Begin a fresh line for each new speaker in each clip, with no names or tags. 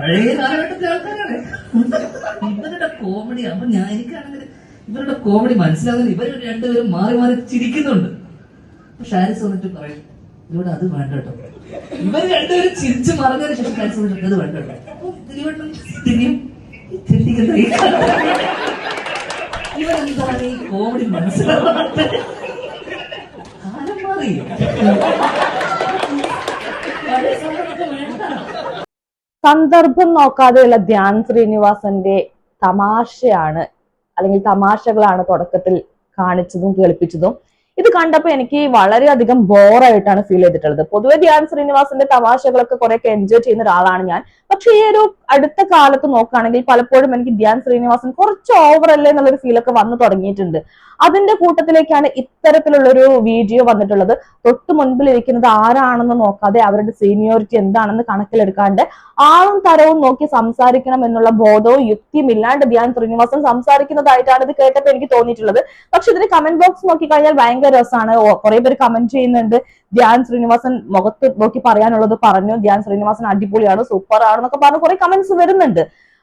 പഴയ കാലഘട്ടത്തിലെ ആൾക്കാരാണ്. ഇവരുടെ കോമഡി അപ്പൊ ഞാൻ എനിക്കാണെങ്കിൽ ഇവരുടെ കോമഡി മനസ്സിലാകുന്നില്ല ഇവർ രണ്ടുപേരും മാറി മാറി ചിരിക്കുന്നുണ്ട്. പക്ഷെ ഷാരിസ് വന്നിട്ട് പറയും ഇവിടെ അത് വേണ്ട കേട്ടോ. ഇവർ രണ്ടുപേരും ചിരിച്ച് മറന്നതിന് ശേഷം ഷാരിസ് വന്നിട്ട് അത് വേണ്ട കേട്ടോ. അപ്പൊ ഈ ഇവരെന്താണ് ഈ കോമഡി മനസ്സിലാവാത്ത കാലം മാറി പഴയ സമയത്തൊക്കെ വേണ്ട
സന്ദർഭം നോക്കാതെയുള്ള ധ്യാൻ ശ്രീനിവാസന്റെ തമാശയാണ് അല്ലെങ്കിൽ തമാശകളാണ് തുടക്കത്തിൽ കാണിച്ചതും കേൾപ്പിച്ചതും. ഇത് കണ്ടപ്പോ എനിക്ക് വളരെയധികം ബോറായിട്ടാണ് ഫീൽ ചെയ്തിട്ടുള്ളത്. പൊതുവെ ധ്യാൻ ശ്രീനിവാസന്റെ തമാശകളൊക്കെ കുറെയൊക്കെ എൻജോയ് ചെയ്യുന്ന ഒരാളാണ് ഞാൻ. പക്ഷെ ഈ ഒരു അടുത്ത കാലത്ത് നോക്കുകയാണെങ്കിൽ പലപ്പോഴും എനിക്ക് ധ്യാൻ ശ്രീനിവാസൻ കുറച്ച് ഓവർ അല്ലേ എന്നുള്ളൊരു ഫീലൊക്കെ വന്നു തുടങ്ങിയിട്ടുണ്ട്. അതിന്റെ കൂട്ടത്തിലേക്കാണ് ഇത്തരത്തിലുള്ളൊരു വീഡിയോ വന്നിട്ടുള്ളത്. തൊട്ട് മുൻപിൽ ഇരിക്കുന്നത് ആരാണെന്ന് നോക്കാതെ അവരുടെ സീനിയോറിറ്റി എന്താണെന്ന് കണക്കിലെടുക്കാണ്ട് ആളും തരവും നോക്കി സംസാരിക്കണം എന്നുള്ള ബോധവും യുക്തിയും ഇല്ലാണ്ട് ധ്യാൻ ശ്രീനിവാസൻ സംസാരിക്കുന്നതായിട്ടാണ് ഇത് കേട്ടപ്പോൾ എനിക്ക് തോന്നിയിട്ടുള്ളത്. പക്ഷെ ഇതിന് കമന്റ് ബോക്സ് നോക്കി കഴിഞ്ഞാൽ ഭയങ്കര രസമാണ്. കുറെ പേര് കമന്റ് ചെയ്യുന്നുണ്ട്. ധ്യാൻ ശ്രീനിവാസൻ മുഖത്ത് നോക്കി പറയാനുള്ളത് പറഞ്ഞു. ധ്യാൻ ശ്രീനിവാസൻ അടിപൊളിയാണ് സൂപ്പർ ആണെന്നൊക്കെ പറഞ്ഞ് കുറെ കമന്റ്സ് വരുന്നുണ്ട്.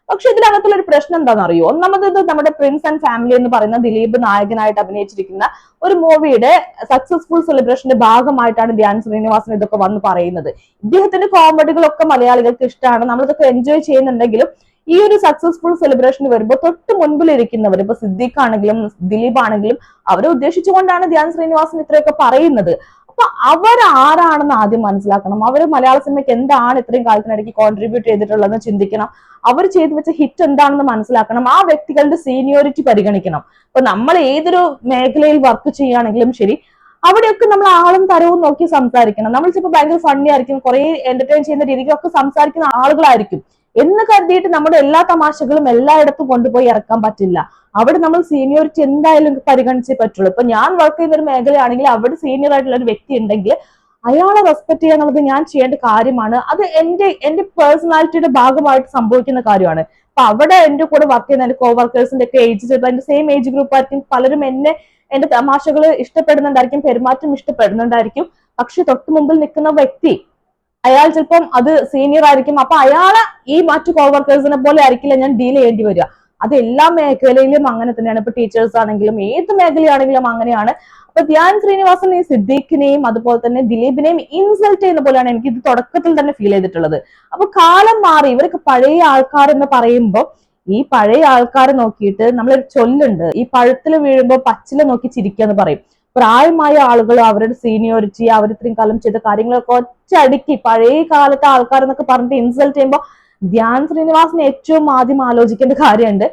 പക്ഷെ ഇതിനകത്തുള്ള ഒരു പ്രശ്നം എന്താണെന്ന് അറിയോ ഒന്നാമത് ഇത് നമ്മുടെ പ്രിൻസ് ആൻഡ് ഫാമിലി എന്ന് പറയുന്ന ദിലീപ് നായകനായിട്ട് അഭിനയിച്ചിരിക്കുന്ന ഒരു മൂവിയുടെ സക്സസ്ഫുൾ സെലിബ്രേഷന്റെ ഭാഗമായിട്ടാണ് ധ്യാൻ ശ്രീനിവാസൻ ഇതൊക്കെ വന്ന് പറയുന്നത്. ഇദ്ദേഹത്തിന്റെ കോമഡികളൊക്കെ മലയാളികൾക്ക് ഇഷ്ടമാണ്. നമ്മളിതൊക്കെ എൻജോയ് ചെയ്യുന്നുണ്ടെങ്കിലും ഈ ഒരു സക്സസ്ഫുൾ സെലിബ്രേഷൻ വരുമ്പോൾ തൊട്ട് മുൻപിൽ ഇരിക്കുന്നവർ ഇപ്പൊ സിദ്ദീഖ് ആണെങ്കിലും ദിലീപ് ആണെങ്കിലും അവരെ ഉദ്ദേശിച്ചുകൊണ്ടാണ് ധ്യാൻ ശ്രീനിവാസൻ ഇത്രയൊക്കെ പറയുന്നത്. അപ്പൊ അവരാരാണെന്ന് ആദ്യം മനസ്സിലാക്കണം. അവർ മലയാള സിനിമയ്ക്ക് എന്താണ് ഇത്രയും കാലത്തിനിടയ്ക്ക് കോൺട്രിബ്യൂട്ട് ചെയ്തിട്ടുള്ളതെന്ന് ചിന്തിക്കണം. അവർ ചെയ്തു വെച്ച ഹിറ്റ് എന്താണെന്ന് മനസ്സിലാക്കണം. ആ വ്യക്തികളുടെ സീനിയോറിറ്റി പരിഗണിക്കണം. ഇപ്പൊ നമ്മൾ ഏതൊരു മേഖലയിൽ വർക്ക് ചെയ്യുകയാണെങ്കിലും ശരി അവിടെയൊക്കെ നമ്മൾ ആളും തരവും നോക്കി സംസാരിക്കണം. നമ്മൾ ചിലപ്പോൾ ഭയങ്കര ഫണ്ണി ആയിരിക്കും കുറെ എന്റർടൈൻ ചെയ്യുന്ന രീതിക്കൊക്കെ സംസാരിക്കുന്ന ആളുകളായിരിക്കും. എന്ന് കരുതിയിട്ട് നമ്മുടെ എല്ലാ തമാശകളും എല്ലായിടത്തും കൊണ്ടുപോയി ഇറക്കാൻ പറ്റില്ല. അവിടെ നമ്മൾ സീനിയോറിറ്റി എന്തായാലും പരിഗണിച്ചേ പറ്റുള്ളൂ. ഇപ്പൊ ഞാൻ വർക്ക് ചെയ്യുന്ന ഒരു മേഖലയാണെങ്കിൽ അവിടെ സീനിയർ ആയിട്ടുള്ള ഒരു വ്യക്തി ഉണ്ടെങ്കിൽ അയാളെ റെസ്പെക്ട് ചെയ്യുക എന്നുള്ളത് ഞാൻ ചെയ്യേണ്ട കാര്യമാണ്. അത് എന്റെ എന്റെ പേഴ്സണാലിറ്റിയുടെ ഭാഗമായിട്ട് സംഭവിക്കുന്ന കാര്യമാണ്. അപ്പൊ അവിടെ എന്റെ കൂടെ വർക്ക് ചെയ്യുന്ന എന്റെ കോ വർക്കേഴ്സിന്റെ ഒക്കെ ഏജ് ചിലപ്പോൾ എന്റെ സെയിം ഏജ് ഗ്രൂപ്പ് ആയിരിക്കും. പലരും എന്നെ എന്റെ തമാശകൾ ഇഷ്ടപ്പെടുന്നുണ്ടായിരിക്കും പെരുമാറ്റം ഇഷ്ടപ്പെടുന്നുണ്ടായിരിക്കും. പക്ഷെ തൊട്ട് മുമ്പിൽ നിൽക്കുന്ന വ്യക്തി അയാൾ ചിലപ്പം അത് സീനിയർ ആയിരിക്കും. അപ്പൊ അയാളെ ഈ മറ്റു കോവർക്കേഴ്സിനെ പോലെ ആയിരിക്കില്ല ഞാൻ ഡീൽ ചെയ്യേണ്ടി വരിക. അത് എല്ലാ മേഖലയിലും അങ്ങനെ തന്നെയാണ്. ഇപ്പൊ ടീച്ചേഴ്സ് ആണെങ്കിലും ഏത് മേഖലയാണെങ്കിലും അങ്ങനെയാണ്. അപ്പൊ ധ്യാൻ ശ്രീനിവാസൻ ഈ സിദ്ദീഖിനെയും അതുപോലെ തന്നെ ദിലീപിനെയും ഇൻസൾട്ട് ചെയ്യുന്ന പോലെയാണ് എനിക്ക് ഇത് തുടക്കത്തിൽ തന്നെ ഫീൽ ചെയ്തിട്ടുള്ളത്. അപ്പൊ കാലം മാറി ഇവരൊക്കെ പഴയ ആൾക്കാർ എന്ന് പറയുമ്പോൾ ഈ പഴയ ആൾക്കാരെ നോക്കിയിട്ട് നമ്മളൊരു ചൊല്ലുണ്ട്. ഈ പഴത്തിൽ വീഴുമ്പോൾ പച്ചില നോക്കി ചിരിക്കുക എന്ന് പറയും. പ്രായമായ ആളുകൾ അവരുടെ സീനിയോറിറ്റി അവർ ഇത്രയും കാലം ചെയ്ത കാര്യങ്ങളൊക്കെ ഒറ്റയടിക്ക് പഴയ കാലത്തെ ആൾക്കാർ എന്നൊക്കെ പറഞ്ഞിട്ട് ഇൻസൾട്ട് ചെയ്യുമ്പോൾ ധ്യാൻ ശ്രീനിവാസിന് ഏറ്റവും ആദ്യം ആലോചിക്കേണ്ട കാര്യമുണ്ട്.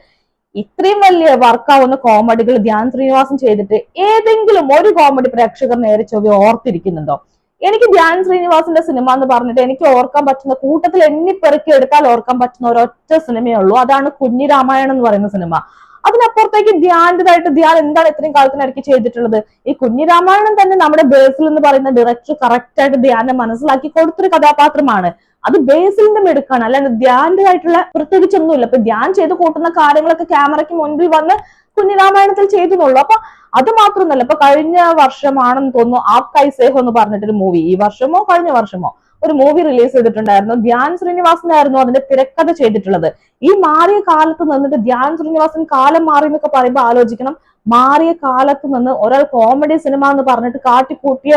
ഇത്രയും വലിയ വർക്കാവുന്ന കോമഡികൾ ധ്യാൻ ശ്രീനിവാസൻ ചെയ്തിട്ട് ഏതെങ്കിലും ഒരു കോമഡി പ്രേക്ഷകർ നേരെ ചൊവ്വ ഓർത്തിരിക്കുന്നുണ്ടോ? എനിക്ക് ധ്യാൻ ശ്രീനിവാസിന്റെ സിനിമ എന്ന് പറഞ്ഞിട്ട് എനിക്ക് ഓർക്കാൻ പറ്റുന്ന കൂട്ടത്തിൽ എണ്ണിപ്പെറുക്കി എടുത്താൽ ഓർക്കാൻ പറ്റുന്ന ഒരൊറ്റ സിനിമയേ ഉള്ളൂ. അതാണ് കുഞ്ഞിരാമായണം എന്ന് പറയുന്ന സിനിമ അതിനപ്പുറത്തേക്ക് ധ്യാനതായിട്ട് ധ്യാൻ എന്താണ് ഇത്രയും കാലത്തിനിടയ്ക്ക് ചെയ്തിട്ടുള്ളത്? ഈ കുഞ്ഞി രാമായണം തന്നെ നമ്മുടെ ബേസിൽ എന്ന് പറയുന്ന ഡയറക്ടർ കറക്റ്റ് ആയിട്ട് ധ്യാനം മനസ്സിലാക്കി കൊടുത്തൊരു കഥാപാത്രമാണ്. അത് ബേസിലിന്റെ മെടുക്കാണ്. അല്ലാണ്ട് ധ്യാനതായിട്ടുള്ള ആയിട്ടുള്ള പ്രത്യേകിച്ചൊന്നുമില്ല. ഇപ്പൊ ധ്യാൻ ചെയ്ത് കൂട്ടുന്ന കാര്യങ്ങളൊക്കെ ക്യാമറയ്ക്ക് മുൻപിൽ വന്ന് കുഞ്ഞിരാമായണത്തിൽ ചെയ്തെന്നുള്ളൂ അപ്പൊ അത് മാത്രമൊന്നുമല്ല. ഇപ്പൊ കഴിഞ്ഞ വർഷമാണെന്ന് തോന്നുന്നു ആപ് കൈസേഹോ എന്ന് പറഞ്ഞിട്ടൊരു മൂവി ഈ വർഷമോ കഴിഞ്ഞ വർഷമോ? ഒരു മൂവി റിലീസ് ചെയ്തിട്ടുണ്ടായിരുന്നു. ധ്യാൻ ശ്രീനിവാസനായിരുന്നു അതിന്റെ തിരക്കഥ ചെയ്തിട്ടുള്ളത്. ഈ മാറിയ കാലത്ത് നിന്നിട്ട് ധ്യാൻ ശ്രീനിവാസൻ കാലം മാറി എന്നൊക്കെ പറയുമ്പോൾ ആലോചിക്കണം. മാറിയ കാലത്ത് നിന്ന് ഒരാൾ കോമഡി സിനിമ എന്ന് പറഞ്ഞിട്ട് കാട്ടിക്കൂട്ടിയ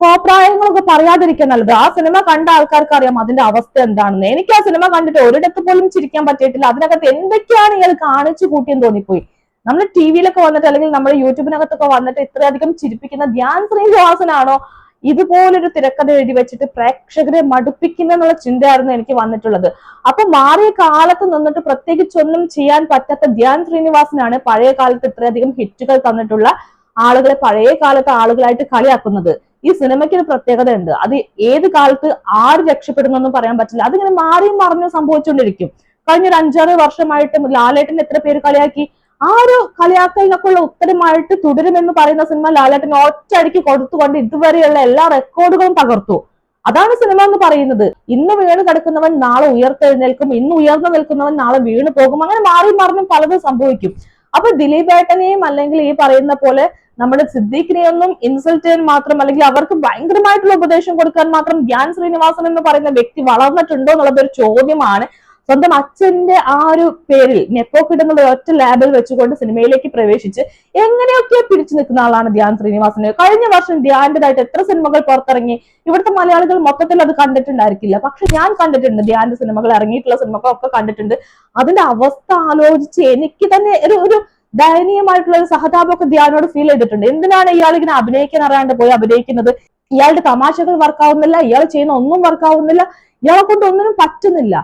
കോപ്രായങ്ങളൊക്കെ പറയാതിരിക്കാൻ നല്ലത് ആ സിനിമ കണ്ട ആൾക്കാർക്ക് അറിയാം അതിന്റെ അവസ്ഥ എന്താണെന്ന്. എനിക്ക് ആ സിനിമ കണ്ടിട്ട് ഒരിടത്ത് പോലും ചിരിക്കാൻ പറ്റിയിട്ടില്ല. അതിനകത്ത് എന്തൊക്കെയാണ് ഇയാൾ കാണിച്ചു കൂട്ടിയെന്ന് തോന്നിപ്പോയി. നമ്മൾ ടി വിയിലൊക്കെ വന്നിട്ട് അല്ലെങ്കിൽ നമ്മുടെ യൂട്യൂബിനകത്തൊക്കെ വന്നിട്ട് ഇത്രയധികം ചിരിപ്പിക്കുന്ന ധ്യാൻ ശ്രീനിവാസനാണോ ഇതുപോലൊരു തിരക്കഥ എഴുതി വെച്ചിട്ട് പ്രേക്ഷകരെ മടുപ്പിക്കുന്ന എന്നുള്ള ചിന്തയായിരുന്നു എനിക്ക് വന്നിട്ടുള്ളത്. അപ്പൊ മാറിയ കാലത്ത് നിന്നിട്ട് പ്രത്യേകിച്ചൊന്നും ചെയ്യാൻ പറ്റാത്ത ധ്യാൻ ശ്രീനിവാസനാണ് പഴയ കാലത്ത് ഇത്രയധികം ഹിറ്റുകൾ തന്നിട്ടുള്ള ആളുകളെ പഴയ കാലത്തെ ആളുകളായിട്ട് കളിയാക്കുന്നത്. ഈ സിനിമയ്ക്ക് ഒരു പ്രത്യേകത ഉണ്ട്. അത് ഏത് കാലത്ത് ആര് രക്ഷപ്പെടുന്നൊന്നും പറയാൻ പറ്റില്ല. അതിങ്ങനെ മാറിയും മറിഞ്ഞും സംഭവിച്ചുകൊണ്ടിരിക്കും. കഴിഞ്ഞ ഒരു അഞ്ചാറ് വർഷമായിട്ട് ലാലേട്ടൻ എത്ര പേര് കളിയാക്കി? ആ ഒരു കളിയാക്കലിനൊക്കെ ഉള്ള ഉത്തരമായിട്ട് തുടരുമെന്ന് പറയുന്ന സിനിമ ലാലേട്ടൻ ഒറ്റയടിക്ക് കൊടുത്തുകൊണ്ട് ഇതുവരെയുള്ള എല്ലാ റെക്കോർഡുകളും തകർത്തു. അതാണ് സിനിമ എന്ന് പറയുന്നത്. ഇന്ന് വീണ് കിടക്കുന്നവൻ നാളെ ഉയർത്തെഴുന്നേൽക്കും. ഇന്ന് ഉയർന്നു നിൽക്കുന്നവൻ നാളെ വീണ് പോകും. അങ്ങനെ മാറി മറിഞ്ഞും പലതും സംഭവിക്കും. അപ്പൊ ദിലീപ് ഏട്ടനെയും അല്ലെങ്കിൽ ഈ പറയുന്ന പോലെ നമ്മുടെ സിദ്ദീഖിനെയൊന്നും ഇൻസൾട്ട് ചെയ്യാൻ മാത്രം അല്ലെങ്കിൽ അവർക്ക് ഭയങ്കരമായിട്ടുള്ള ഉപദേശം കൊടുക്കാൻ മാത്രം ധ്യാൻ ശ്രീനിവാസൻ എന്ന് പറയുന്ന വ്യക്തി വളർന്നിട്ടുണ്ടോ എന്നുള്ളത് ഒരു ചോദ്യമാണ്. സ്വന്തം അച്ഛന്റെ ആ ഒരു പേരിൽ നെപ്പോ എന്നുള്ള ഒറ്റ ലാബിൽ വെച്ചുകൊണ്ട് സിനിമയിലേക്ക് പ്രവേശിച്ച് എങ്ങനെയൊക്കെ പിടിച്ചു നിൽക്കുന്ന ആളാണ് ധ്യാൻ ശ്രീനിവാസന്. കഴിഞ്ഞ വർഷം ധ്യാന്റേതായിട്ട് എത്ര സിനിമകൾ പുറത്തിറങ്ങി? ഇവിടുത്തെ മലയാളികൾ മൊത്തത്തിൽ അത് കണ്ടിട്ടുണ്ടായിരിക്കില്ല. പക്ഷെ ഞാൻ കണ്ടിട്ടുണ്ട് ധ്യാന്റെ സിനിമകൾ ഇറങ്ങിയിട്ടുള്ള സിനിമകളൊക്കെ കണ്ടിട്ടുണ്ട്. അതിന്റെ അവസ്ഥ ആലോചിച്ച് എനിക്ക് തന്നെ ഒരു ഒരു ദയനീയമായിട്ടുള്ള ഒരു സഹതാപമൊക്കെ ധ്യാനോട് ഫീൽ ചെയ്തിട്ടുണ്ട്. എന്തിനാണ് ഇയാൾ ഇങ്ങനെ അഭിനയിക്കാൻ അറിയാണ്ട് പോയി അഭിനയിക്കുന്നത്? ഇയാളുടെ തമാശകൾ വർക്കാവുന്നില്ല ഇയാൾ ചെയ്യുന്ന ഒന്നും വർക്കാവുന്നില്ല ഇയാളെ കൊണ്ട് ഒന്നിനും പറ്റുന്നില്ല.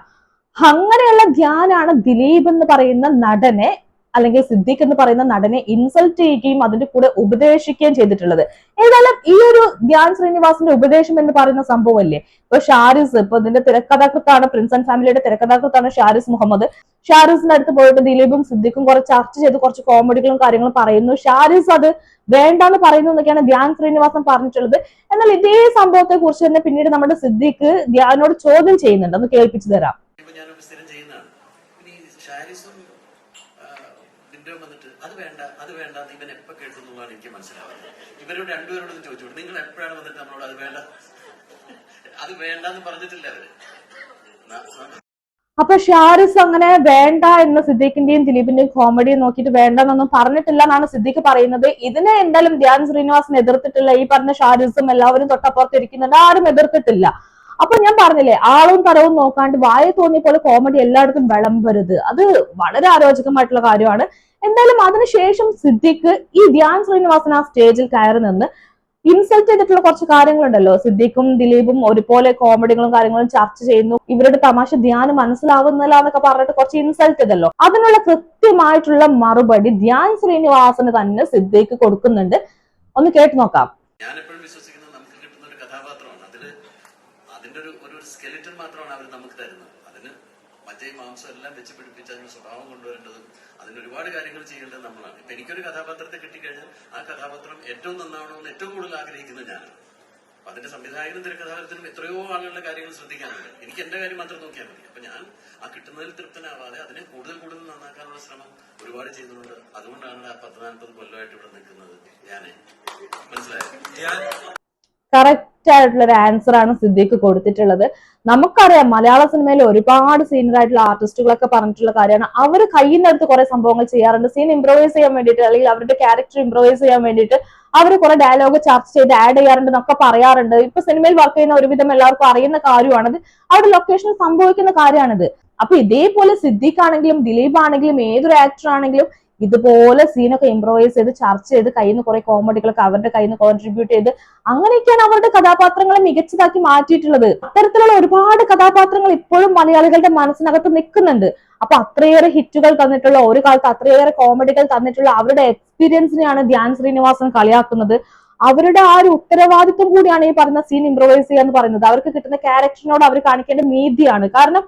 അങ്ങനെയുള്ള ധ്യാനാണ് ദിലീപ് എന്ന് പറയുന്ന നടനെ അല്ലെങ്കിൽ സിദ്ദീഖ് എന്ന് പറയുന്ന നടനെ ഇൻസൾട്ട് ചെയ്യുകയും അതിന്റെ കൂടെ ഉപദേശിക്കുകയും ചെയ്തിട്ടുള്ളത്. ഏതായാലും ഈ ഒരു ധ്യാൻ ശ്രീനിവാസിന്റെ ഉപദേശം എന്ന് പറയുന്ന സംഭവമല്ലേ? ഇപ്പൊ ഷാരിസ് ഇപ്പൊ ഇതിന്റെ തിരക്കഥാകൃത്താണ് പ്രിൻസ് ആൻഡ് ഫാമിലിയുടെ തിരക്കഥാകൃത്താണ് ഷാരിസ് മുഹമ്മദ്. ഷാരിസിന്റെ അടുത്ത് പോയിട്ട് ദിലീപും സിദ്ദിഖും കുറച്ച് ചർച്ച ചെയ്ത് കുറച്ച് കോമഡികളും കാര്യങ്ങളും പറയുന്നു. ഷാരിസ് അത് വേണ്ടാന്ന് പറയുന്നു എന്നൊക്കെയാണ് ധ്യാൻ ശ്രീനിവാസൻ പറഞ്ഞിട്ടുള്ളത്. എന്നാൽ ഇതേ സംഭവത്തെ കുറിച്ച് തന്നെ പിന്നീട് നമ്മുടെ സിദ്ദിഖ് ധ്യാനോട് ചോദ്യം ചെയ്യുന്നുണ്ട്. ഒന്ന് കേൾപ്പിച്ചു തരാം.
ഇപ്പൊ ഞാനൊക്കെ സ്ഥിരം ചെയ്യുന്നതാണ്. പിന്നെ ഷാരിസും ബിന്ദുവും വന്നിട്ട് അത് വേണ്ട അത് വേണ്ട എന്ന് ഇവൻ എപ്പോ കേട്ടു എന്നുള്ളതാണ് എനിക്ക് മനസ്സിലാവുന്നത്. ഇവരോട് രണ്ടുപേരോടും ചോദിച്ചോളൂ. നിങ്ങൾ എപ്പോഴാണ് വന്നിട്ട് നമ്മളോട് അത് വേണ്ട? അത് വേണ്ടെന്ന് പറഞ്ഞിട്ടില്ല അവർ.
അപ്പൊ ഷാരിസ് അങ്ങനെ വേണ്ട എന്ന് സിദ്ദീഖിന്റെയും ദിലീപിന്റെയും കോമഡി നോക്കിയിട്ട് വേണ്ടെന്നൊന്നും പറഞ്ഞിട്ടില്ല എന്നാണ് സിദ്ദീഖ് പറയുന്നത്. ഇതിനെ എന്തായാലും ധ്യാൻ ശ്രീനിവാസൻ എതിർത്തിട്ടില്ല. ഈ പറഞ്ഞ ഷാരിസും എല്ലാവരും തൊട്ടപ്പുറത്ത് ഇരിക്കുന്നുണ്ട്. ആരും എതിർത്തിട്ടില്ല. അപ്പൊ ഞാൻ പറഞ്ഞില്ലേ ആളും തരവും നോക്കാണ്ട് വായ തോന്നിയ പോലെ കോമഡി എല്ലായിടത്തും വിളമ്പരുത്. അത് വളരെ ആരോചകമായിട്ടുള്ള കാര്യമാണ്. എന്തായാലും അതിനുശേഷം സിദ്ദിഖ് ഈ ധ്യാൻ ശ്രീനിവാസൻ ആ സ്റ്റേജിൽ കയറി നിന്ന് ഇൻസൾട്ട് ചെയ്തിട്ടുള്ള കുറച്ച് കാര്യങ്ങളുണ്ടല്ലോ. സിദ്ദിഖും ദിലീപും ഒരുപോലെ കോമഡികളും കാര്യങ്ങളും ചർച്ച ചെയ്യുന്നു. ഇവരുടെ തമാശ ധ്യാനം മനസ്സിലാവുന്നില്ല എന്നൊക്കെ പറഞ്ഞിട്ട് കുറച്ച് ഇൻസൾട്ട് ചെയ്തല്ലോ. അതിനുള്ള കൃത്യമായിട്ടുള്ള മറുപടി ധ്യാൻ ശ്രീനിവാസന് തന്നെ സിദ്ദിഖ് കൊടുക്കുന്നുണ്ട്. ഒന്ന് കേട്ടു നോക്കാം
എപ്പോഴും വിശ്വസിക്കുന്നത് നമുക്ക് കിട്ടുന്ന ഒരു കഥാപാത്രമാണ് അതിൽ അതിന്റെ ഒരു ഒരു സ്കെലിറ്റൻ മാത്രമാണ് അവർ നമുക്ക് തരുന്നത് അതിന് മജ്ജയും മാംസം എല്ലാം വെച്ച് പിടിപ്പിച്ച് അതിന് സ്വഭാവം കൊണ്ടുവരേണ്ടതും അതിന് ഒരുപാട് കാര്യങ്ങൾ ചെയ്യേണ്ടത് നമ്മളാണ്. ഇപ്പൊ എനിക്കൊരു കഥാപാത്രത്തെ കിട്ടിക്കഴിഞ്ഞാൽ ആ കഥാപാത്രം ഏറ്റവും നന്നാവണമെന്ന് ഏറ്റവും കൂടുതൽ ആഗ്രഹിക്കുന്നത് ഞാനാണ്. അപ്പൊ അതിന്റെ സംവിധായകനും തിരക്കഥാകൃത്തിനും എത്രയോ ആളുകളുടെ കാര്യങ്ങൾ ശ്രദ്ധിക്കാനുണ്ട്. എനിക്ക് എന്റെ കാര്യം മാത്രം നോക്കിയാൽ മതി. അപ്പൊ ഞാൻ ആ കിട്ടുന്നതിൽ തൃപ്തനാവാതെ അതിനെ കൂടുതൽ കൂടുതൽ നന്നാക്കാനുള്ള ശ്രമം ഒരുപാട് ചെയ്യുന്നുണ്ട്. അതുകൊണ്ടാണ് ആ പത്ത് നാൽപ്പത് കൊല്ലമായിട്ട് ഇവിടെ നിൽക്കുന്നത് ഞാനേ. മനസ്സിലായോ?
കറക്റ്റ് ആയിട്ടുള്ള ഒരു ആൻസർ ആണ് സിദ്ദീഖ് കൊടുത്തിട്ടുള്ളത്. നമുക്കറിയാം മലയാള സിനിമയിൽ ഒരുപാട് സീനിയർ ആയിട്ടുള്ള ആർട്ടിസ്റ്റുകളൊക്കെ പറഞ്ഞിട്ടുള്ള കാര്യമാണ്. അവർ കയ്യിന്നടുത്ത് കുറെ സംഭവങ്ങൾ ചെയ്യാറുണ്ട്. സീൻ ഇംപ്രവൈസ് ചെയ്യാൻ വേണ്ടിയിട്ട് അല്ലെങ്കിൽ അവരുടെ ക്യാരക്ടർ ഇംപ്രവൈസ് ചെയ്യാൻ വേണ്ടിയിട്ട് അവർ കുറെ ഡയലോഗ് ചർച്ച ചെയ്ത് ആഡ് ചെയ്യാറുണ്ട് എന്നൊക്കെ പറയാറുണ്ട്. ഇപ്പൊ സിനിമയിൽ വർക്ക് ചെയ്യുന്ന ഒരുവിധം എല്ലാവർക്കും അറിയുന്ന കാര്യമാണത്. അവിടെ ലൊക്കേഷനിൽ സംഭവിക്കുന്ന കാര്യമാണിത്. അപ്പൊ ഇതേപോലെ സിദ്ദീഖ് ആണെങ്കിലും ദിലീപ് ആണെങ്കിലും ഏതൊരു ആക്ടർ ആണെങ്കിലും ഇതുപോലെ സീനൊക്കെ ഇംപ്രവൈസ് ചെയ്ത് ചർച്ച ചെയ്ത് കയ്യിൽ നിന്ന് കുറെ കോമഡികളൊക്കെ അവരുടെ കയ്യിൽ നിന്ന് കോൺട്രിബ്യൂട്ട് ചെയ്ത് അങ്ങനെയൊക്കെയാണ് അവരുടെ കഥാപാത്രങ്ങളെ മികച്ചതാക്കി മാറ്റിയിട്ടുള്ളത്. അത്തരത്തിലുള്ള ഒരുപാട് കഥാപാത്രങ്ങൾ ഇപ്പോഴും മലയാളികളുടെ മനസ്സിനകത്ത് നിൽക്കുന്നുണ്ട്. അപ്പൊ അത്രയേറെ ഹിറ്റുകൾ തന്നിട്ടുള്ള ഒരു കാലത്ത് അത്രയേറെ കോമഡികൾ തന്നിട്ടുള്ള അവരുടെ എക്സ്പീരിയൻസിനെയാണ് ധ്യാൻ ശ്രീനിവാസൻ കളിയാക്കുന്നത്. അവരുടെ ആ ഒരു ഉത്തരവാദിത്വം കൂടിയാണ് ഈ പറഞ്ഞ സീൻ ഇംപ്രവൈസ് ചെയ്യുക എന്ന് പറയുന്നത്. അവർക്ക് കിട്ടുന്ന ക്യാരക്ടറിനോട് അവർ കാണിക്കേണ്ട നീതിയാണ് കാരണം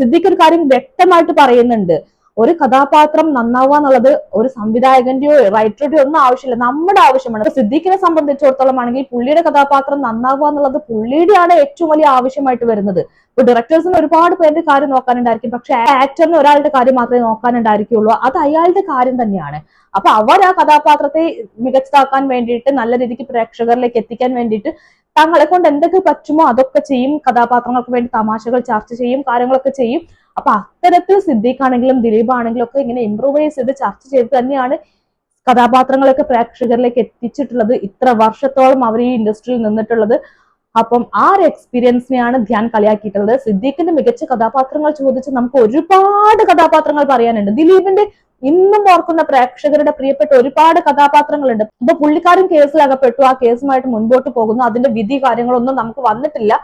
സിദ്ദിഖ് ഒരു കാര്യം വ്യക്തമായിട്ട് പറയുന്നുണ്ട്. ഒരു കഥാപാത്രം നന്നാവുക എന്നുള്ളത് ഒരു സംവിധായകന്റെയോ റൈറ്ററുടെയോ ഒന്നും ആവശ്യമില്ല. നമ്മുടെ ആവശ്യമാണ്. സിദ്ദീഖിനെ സംബന്ധിച്ചിടത്തോളം ആണെങ്കിൽ പുള്ളിയുടെ കഥാപാത്രം നന്നാവുക എന്നുള്ളത് പുള്ളിയുടെയാണ് ഏറ്റവും വലിയ ആവശ്യമായിട്ട് വരുന്നത്. ഇപ്പൊ ഡയറക്ടേഴ്സിന് ഒരുപാട് പേരുടെ കാര്യം നോക്കാനുണ്ടായിരിക്കും. പക്ഷെ ആക്ടറിന് ഒരാളുടെ കാര്യം മാത്രമേ നോക്കാനുണ്ടായിരിക്കുള്ളൂ. അത് അയാളുടെ കാര്യം തന്നെയാണ്. അപ്പൊ അവർ ആ കഥാപാത്രത്തെ മികച്ചതാക്കാൻ വേണ്ടിയിട്ട് നല്ല രീതിക്ക് പ്രേക്ഷകരിലേക്ക് എത്തിക്കാൻ വേണ്ടിയിട്ട് തങ്ങളെ കൊണ്ട് എന്തൊക്കെ പറ്റുമോ അതൊക്കെ ചെയ്യും. കഥാപാത്രങ്ങൾക്ക് വേണ്ടി തമാശകൾ ചർച്ച ചെയ്യും കാര്യങ്ങളൊക്കെ ചെയ്യും. അപ്പൊ അത്തരത്തിൽ സിദ്ദീഖ് ആണെങ്കിലും ദിലീപ് ആണെങ്കിലും ഒക്കെ ഇങ്ങനെ ഇംപ്രൂവൈസ് ചെയ്ത് ചർച്ച ചെയ്ത് തന്നെയാണ് കഥാപാത്രങ്ങളൊക്കെ പ്രേക്ഷകരിലേക്ക് എത്തിച്ചിട്ടുള്ളത്. ഇത്ര വർഷത്തോളം അവർ ഈ ഇൻഡസ്ട്രിയിൽ നിന്നിട്ടുള്ളത്. അപ്പം ആ ഒരു എക്സ്പീരിയൻസിനെയാണ് ധ്യാൻ കളിയാക്കിയിട്ടുള്ളത്. സിദ്ദീഖിന്റെ മികച്ച കഥാപാത്രങ്ങൾ ചോദിച്ച് നമുക്ക് ഒരുപാട് കഥാപാത്രങ്ങൾ പറയാനുണ്ട്. ദിലീപിന്റെ ഇന്നും ഓർക്കുന്ന പ്രേക്ഷകരുടെ പ്രിയപ്പെട്ട ഒരുപാട് കഥാപാത്രങ്ങളുണ്ട്. ഇപ്പൊ പുള്ളിക്കാരൻ കേസിലകപ്പെട്ടു. ആ കേസുമായിട്ട് മുൻപോട്ട് പോകുന്നു. അതിന്റെ വിധി കാര്യങ്ങളൊന്നും നമുക്ക് വന്നിട്ടില്ല.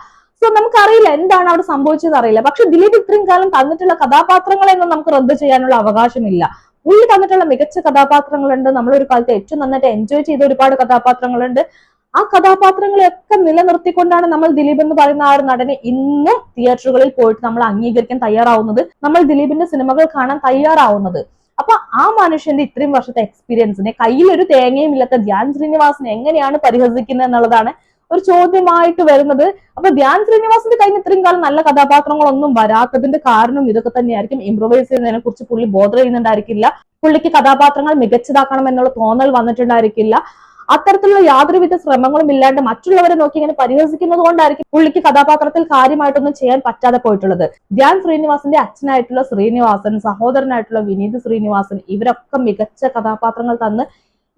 സോ നമുക്കറിയില്ല എന്താണ് അവിടെ സംഭവിച്ചത് അറിയില്ല. പക്ഷെ ദിലീപ് ഇത്രയും കാലം തന്നിട്ടുള്ള കഥാപാത്രങ്ങളെയൊന്നും നമുക്ക് റദ്ദ് ചെയ്യാനുള്ള അവകാശമില്ല. പുള്ളി തന്നിട്ടുള്ള മികച്ച കഥാപാത്രങ്ങളുണ്ട്. നമ്മൾ ഒരു കാലത്ത് ഏറ്റവും നന്നായിട്ട് എൻജോയ് ചെയ്ത ഒരുപാട് കഥാപാത്രങ്ങളുണ്ട്. ആ കഥാപാത്രങ്ങളെയൊക്കെ നിലനിർത്തിക്കൊണ്ടാണ് നമ്മൾ ദിലീപ് എന്ന് പറയുന്ന ആ ഒരു നടനെ ഇന്നും തിയേറ്ററുകളിൽ പോയിട്ട് നമ്മൾ അംഗീകരിക്കാൻ തയ്യാറാവുന്നത്. നമ്മൾ ദിലീപിന്റെ സിനിമകൾ കാണാൻ തയ്യാറാവുന്നത്. അപ്പൊ ആ മനുഷ്യന്റെ ഇത്രയും വർഷത്തെ എക്സ്പീരിയൻസിനെ കയ്യിലൊരു തേങ്ങയും ഇല്ലാത്ത ധ്യാൻ ശ്രീനിവാസിനെ എങ്ങനെയാണ് പരിഹസിക്കുന്നത് എന്നുള്ളതാണ് ഒരു ചോദ്യമായിട്ട് വരുന്നത്. അപ്പൊ ധ്യാൻ ശ്രീനിവാസിന്റെ കയ്യിൽ ഇത്രയും കാലം നല്ല കഥാപാത്രങ്ങളൊന്നും വരാത്തതിന്റെ കാരണം ഇതൊക്കെ തന്നെയായിരിക്കും. ഇംപ്രൂവൈസ് ചെയ്യുന്നതിനെ കുറിച്ച് പുള്ളി ബോധം ചെയ്യുന്നുണ്ടായിരിക്കില്ല. പുള്ളിക്ക് കഥാപാത്രങ്ങൾ മികച്ചതാക്കണം എന്നുള്ള തോന്നൽ വന്നിട്ടുണ്ടായിരിക്കില്ല. അത്തരത്തിലുള്ള യാതൊരുവിധ ശ്രമങ്ങളും ഇല്ലാണ്ട് മറ്റുള്ളവരെ നോക്കി ഇങ്ങനെ പരിഹസിക്കുന്നത് കൊണ്ടായിരിക്കും പുള്ളിക്ക് കഥാപാത്രത്തിൽ കാര്യമായിട്ടൊന്നും ചെയ്യാൻ പറ്റാതെ പോയിട്ടുള്ളത്. ധ്യാൻ ശ്രീനിവാസന്റെ അച്ഛനായിട്ടുള്ള ശ്രീനിവാസൻ സഹോദരനായിട്ടുള്ള വിനീത് ശ്രീനിവാസൻ ഇവരൊക്കെ മികച്ച കഥാപാത്രങ്ങൾ തന്ന്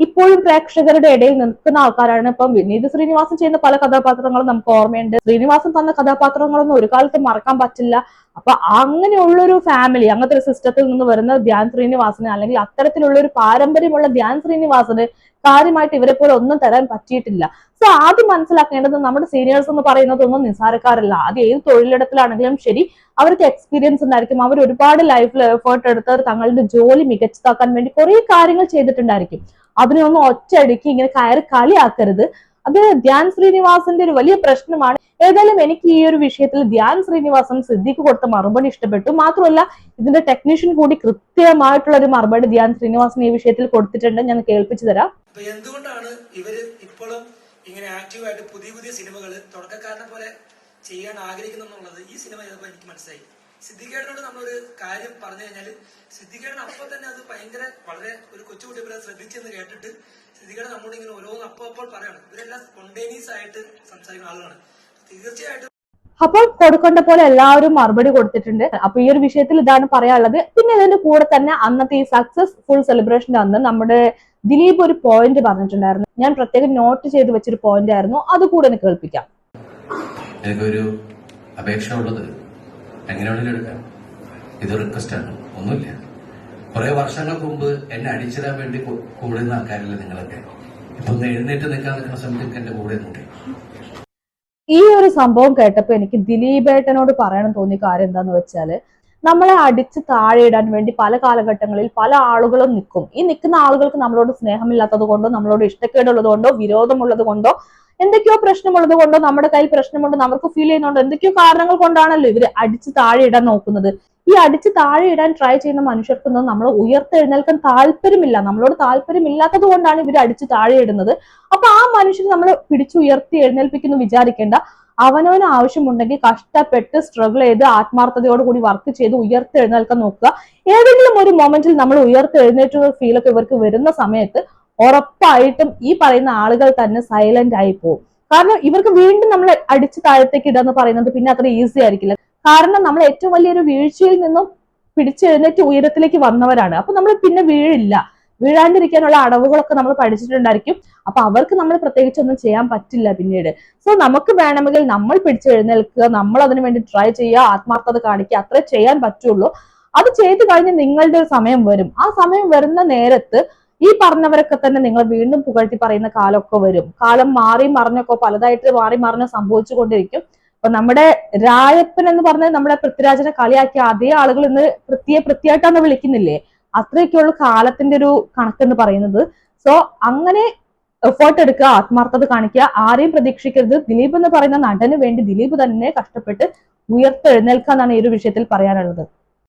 ഇപ്പോഴും പ്രേക്ഷകരുടെ ഇടയിൽ നിൽക്കുന്ന ആൾക്കാരാണ്. ഇപ്പം വിനീത് ശ്രീനിവാസൻ ചെയ്യുന്ന പല കഥാപാത്രങ്ങളും നമുക്ക് ഓർമ്മയുണ്ട്. ശ്രീനിവാസൻ തന്ന കഥാപാത്രങ്ങളൊന്നും ഒരു കാലത്ത് മറക്കാൻ പറ്റില്ല. അപ്പൊ അങ്ങനെയുള്ള ഒരു ഫാമിലി അങ്ങനത്തെ ഒരു സിസ്റ്റത്തിൽ നിന്ന് വരുന്ന ധ്യാൻ ശ്രീനിവാസന് അല്ലെങ്കിൽ അത്തരത്തിലുള്ള ഒരു പാരമ്പര്യമുള്ള ധ്യാൻ ശ്രീനിവാസന് കാര്യമായിട്ട് ഇവരെ പോലെ ഒന്നും തരാൻ പറ്റിയിട്ടില്ല. സോ ആദ്യം മനസ്സിലാക്കേണ്ടത് നമ്മുടെ സീനിയേഴ്സ് എന്ന് പറയുന്നത് ഒന്നും നിസ്സാരക്കാരല്ല. അത് ഏത് തൊഴിലിടത്തിലാണെങ്കിലും ശരി അവർക്ക് എക്സ്പീരിയൻസ് ഉണ്ടായിരിക്കും. അവർ ഒരുപാട് ലൈഫിൽ എഫേർട്ട് എടുത്ത് തങ്ങളുടെ ജോലി മികച്ചതാക്കാൻ വേണ്ടി കുറെ കാര്യങ്ങൾ ചെയ്തിട്ടുണ്ടായിരിക്കും. അതിനൊന്നും ഒറ്റയടിക്ക് ഇങ്ങനെ കയറി കളിയാക്കരുത്. അത് ധ്യാൻ ശ്രീനിവാസന്റെ ഒരു വലിയ പ്രശ്നമാണ്. ഏതായാലും എനിക്ക് ഈ ഒരു വിഷയത്തിൽ ധ്യാൻ ശ്രീനിവാസൻ സിദ്ധിക്ക് കൊടുത്ത മറുപടി ഇഷ്ടപ്പെട്ടു. മാത്രമല്ല ഇതിന്റെ ടെക്നീഷ്യൻ കൂടി കൃത്യമായിട്ടുള്ള ഒരു മറുപടി ധ്യാൻ ശ്രീനിവാസൻ ഈ വിഷയത്തിൽ കൊടുത്തിട്ടുണ്ട്. ഞാൻ കേൾപ്പിച്ചു തരാം.
എന്തുകൊണ്ടാണ് ഇവർ ഇപ്പോഴും ഇങ്ങനെ ആക്റ്റീവായിട്ട് പുതിയ പുതിയ സിനിമകൾ തുടക്കക്കാരനെ പോലെ ചെയ്യാൻ ആഗ്രഹിക്കുന്നു എന്നുള്ളത് ഈ സിനിമ ചെയ്തപ്പോൾ എനിക്ക് മനസ്സിലായി. സിദ്ദിഖേട്ടനോട് നമ്മളൊരു കാര്യം പറഞ്ഞു കഴിഞ്ഞാൽ സിദ്ദിഖേട്ടൻ അപ്പൊ തന്നെ അത് ഭയങ്കര വളരെ ഒരു കൊച്ചുകുട്ടി പോലെ ശ്രദ്ധിച്ചെന്ന് കേട്ടിട്ട് സിദ്ധികേടൻ നമ്മുടെ ഇങ്ങനെ ഓരോന്ന് അപ്പോൾ അപ്പോൾ പറയണം. ഇവരെല്ലാം സ്പോണ്ടേനിയസ് ആയിട്ട് സംസാരിക്കുന്ന ആളുകളാണ്. തീർച്ചയായിട്ടും
അപ്പോൾ കൊടുക്കേണ്ട പോലെ എല്ലാവരും മറുപടി കൊടുത്തിട്ടുണ്ട്. അപ്പൊ ഈ ഒരു വിഷയത്തിൽ ഇതാണ് പറയാനുള്ളത്. പിന്നെ ഇതിന്റെ കൂടെ തന്നെ അന്നത്തെ ഈ സക്സസ് ഫുൾ സെലിബ്രേഷന്റെ അന്ന് നമ്മുടെ ദിലീപ് ഒരു പോയിന്റ് പറഞ്ഞിട്ടുണ്ടായിരുന്നു. ഞാൻ പ്രത്യേകം നോട്ട് ചെയ്ത് വെച്ചൊരു പോയിന്റ് ആയിരുന്നു. അത് കൂടെ ഒന്ന് കേൾപ്പിക്കാം.
എനിക്കൊരു അപേക്ഷ ഉള്ളത് എങ്ങനെ വേണമെങ്കിലും എടുക്കാം. ഇത് റിക്വസ്റ്റ് ആണ്. ഒന്നുമില്ല. കുറെ വർഷങ്ങൾക്ക് മുമ്പ് എന്നെ അടിച്ചിടാൻ വേണ്ടി കൂടുന്ന ആൾക്കാരില്ല നിങ്ങളൊക്കെ? ഇപ്പൊ എഴുന്നേറ്റ് നിൽക്കാൻ നിൽക്കുന്ന സമയത്ത് എന്റെ കൂടെ നിന്നൂടെ
ഈ ഒരു സംഭവം കേട്ടപ്പോ എനിക്ക് ദിലീപേട്ടനോട് പറയണം തോന്നിയ കാര്യം എന്താന്ന് വെച്ചാൽ നമ്മളെ അടിച്ച് താഴെ ഇടാൻ വേണ്ടി പല കാലഘട്ടങ്ങളിൽ പല ആളുകളും നിൽക്കും. ഈ നിൽക്കുന്ന ആളുകൾക്ക് നമ്മളോട് സ്നേഹമില്ലാത്തത് കൊണ്ടോ നമ്മളോട് ഇഷ്ടക്കേടുള്ളത് കൊണ്ടോ വിരോധമുള്ളത് കൊണ്ടോ എന്തൊക്കെയോ പ്രശ്നമുള്ളത് കൊണ്ടോ നമ്മുടെ കയ്യിൽ പ്രശ്നമുണ്ട് നമുക്ക് ഫീൽ ചെയ്യുന്നുണ്ടോ എന്തൊക്കെയോ കാരണങ്ങൾ കൊണ്ടാണല്ലോ ഇവർ അടിച്ച് താഴെ ഇടാൻ നോക്കുന്നത്. ഈ അടിച്ച് താഴെ ഇടാൻ ട്രൈ ചെയ്യുന്ന മനുഷ്യർക്കൊന്നും നമ്മൾ ഉയർത്തെഴുന്നേൽക്കാൻ താല്പര്യമില്ല. നമ്മളോട് താല്പര്യമില്ലാത്തത് കൊണ്ടാണ് ഇവർ അടിച്ച് താഴെ ഇടുന്നത്. അപ്പൊ ആ മനുഷ്യനെ നമ്മൾ പിടിച്ചു ഉയർത്തി എഴുന്നേൽപ്പിക്കുന്നു വിചാരിക്കേണ്ട. അവനവന് ആവശ്യമുണ്ടെങ്കിൽ കഷ്ടപ്പെട്ട് സ്ട്രഗിൾ ചെയ്ത് ആത്മാർത്ഥതയോട് കൂടി വർക്ക് ചെയ്ത് ഉയർത്തെഴുന്നേൽക്കാൻ നോക്കുക. ഏതെങ്കിലും ഒരു മൊമെന്റിൽ നമ്മൾ ഉയർത്തി എഴുന്നേറ്റുള്ള ഫീലൊക്കെ ഇവർക്ക് വരുന്ന സമയത്ത് ഉറപ്പായിട്ടും ഈ പറയുന്ന ആളുകൾ തന്നെ സൈലന്റ് ആയി പോകും. കാരണം ഇവർക്ക് വീണ്ടും നമ്മൾ അടിച്ച് താഴത്തേക്ക് ഇടാന്ന് പറയുന്നത് പിന്നെ അത്ര ഈസി ആയിരിക്കില്ല. കാരണം നമ്മൾ ഏറ്റവും വലിയൊരു വീഴ്ചയിൽ നിന്നും പിടിച്ചെഴുന്നേറ്റ് ഉയരത്തിലേക്ക് വന്നവരാണ്. അപ്പൊ നമ്മൾ പിന്നെ വീഴില്ല. വീഴാണ്ടിരിക്കാനുള്ള അടവുകളൊക്കെ നമ്മൾ പഠിച്ചിട്ടുണ്ടായിരിക്കും. അപ്പൊ അവർക്ക് നമ്മൾ പ്രത്യേകിച്ച് ഒന്നും ചെയ്യാൻ പറ്റില്ല പിന്നീട്. സോ നമുക്ക് വേണമെങ്കിൽ നമ്മൾ പിടിച്ചെഴുന്നേൽക്കുക നമ്മൾ അതിനു വേണ്ടി ട്രൈ ചെയ്യുക ആത്മാർത്ഥത കാണിക്കുക അത്രേ ചെയ്യാൻ പറ്റുള്ളൂ. അത് ചെയ്തു കഴിഞ്ഞ് നിങ്ങളുടെ ഒരു സമയം വരും. ആ സമയം വരുന്ന നേരത്ത് ഈ പറഞ്ഞവരൊക്കെ തന്നെ നിങ്ങൾ വീണ്ടും പുകഴ്ത്തി പറയുന്ന കാലമൊക്കെ വരും. കാലം മാറി മറിഞ്ഞൊക്കെ പലതായിട്ട് മാറി മറിഞ്ഞ് സംഭവിച്ചുകൊണ്ടിരിക്കും. അപ്പൊ നമ്മുടെ രായപ്പൻ എന്ന് പറഞ്ഞ നമ്മുടെ പൃഥ്വിരാജിനെ കളിയാക്കിയ അതേ ആളുകൾ ഇന്ന് പൃഥ്വിയെ പൃഥ്വിയായിട്ടാണ് വിളിക്കുന്നില്ലേ? അത്രയൊക്കെയുള്ള കാലത്തിന്റെ ഒരു കണക്കെന്ന് പറയുന്നത്. സോ അങ്ങനെ എഫേർട്ട് എടുക്കുക ആത്മാർത്ഥത കാണിക്കുക ആരെയും പ്രതീക്ഷിക്കരുത്. ദിലീപ് എന്ന് പറയുന്ന നടന് വേണ്ടി ദിലീപ് തന്നെ കഷ്ടപ്പെട്ട് ഉയർത്തെഴുന്നേൽക്കുക എന്നാണ് ഈ ഒരു വിഷയത്തിൽ പറയാനുള്ളത്.